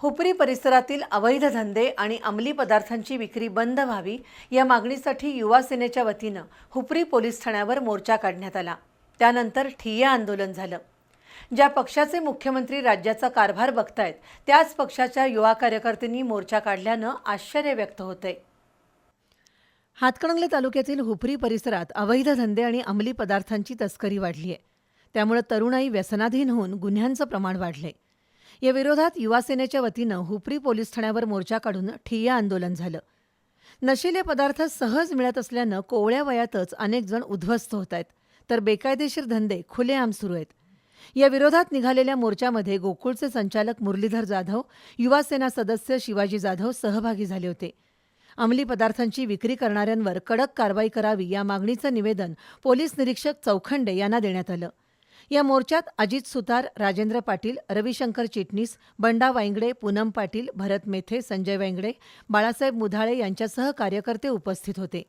हुपरी परिसरातील अवैध धंदे आणि अंमली पदार्थांची विक्री बंद व्हावी या मागणीसाठी युवा सेनेच्या वतीनं हुपरी पोलीस ठाण्यावर मोर्चा काढण्यात आला. त्यानंतर ठिय्या आंदोलन झालं. ज्या पक्षाचे मुख्यमंत्री राज्याचा कारभार बघतायत त्याच पक्षाच्या युवा कार्यकर्त्यांनी मोर्चा काढल्यानं आश्चर्य व्यक्त होतंय. हातकणंगले तालुक्यातील हुपरी परिसरात अवैध धंदे आणि अंमली पदार्थांची तस्करी वाढली आहे त्यामुळे तरुणाई व्यसनाधीन होऊन गुन्ह्यांचं प्रमाण वाढलंय. या विरोधात युवा सेनेच्या वतीनं हुपरी पोलीस ठाण्यावर मोर्चा काढून ठिय्या आंदोलन झालं. नशिले पदार्थ सहज मिळत असल्यानं कोवळ्या वयातच अनेक जण उद्ध्वस्त होत आहेत. तर बेकायदेशीर धंदे खुलेआम सुरू आहेत. या विरोधात निघालेल्या मोर्चामध्ये गोकुळचे संचालक मुरलीधर जाधव युवासेना सदस्य शिवाजी जाधव सहभागी झाले होते. अंमली पदार्थांची विक्री करणाऱ्यांवर कडक कारवाई करावी या मागणीचं निवेदन पोलीस निरीक्षक चौखंडे यांना देण्यात आलं. या मोर्चात अजित सुतार राजेंद्र पाटील रविशंकर चिटणीस बंडा वायंगडे पूनम पाटील भरत मेथे संजय वेंगडे बाळासाहेब मुधाळे यांच्यासह कार्यकर्ते उपस्थित होते.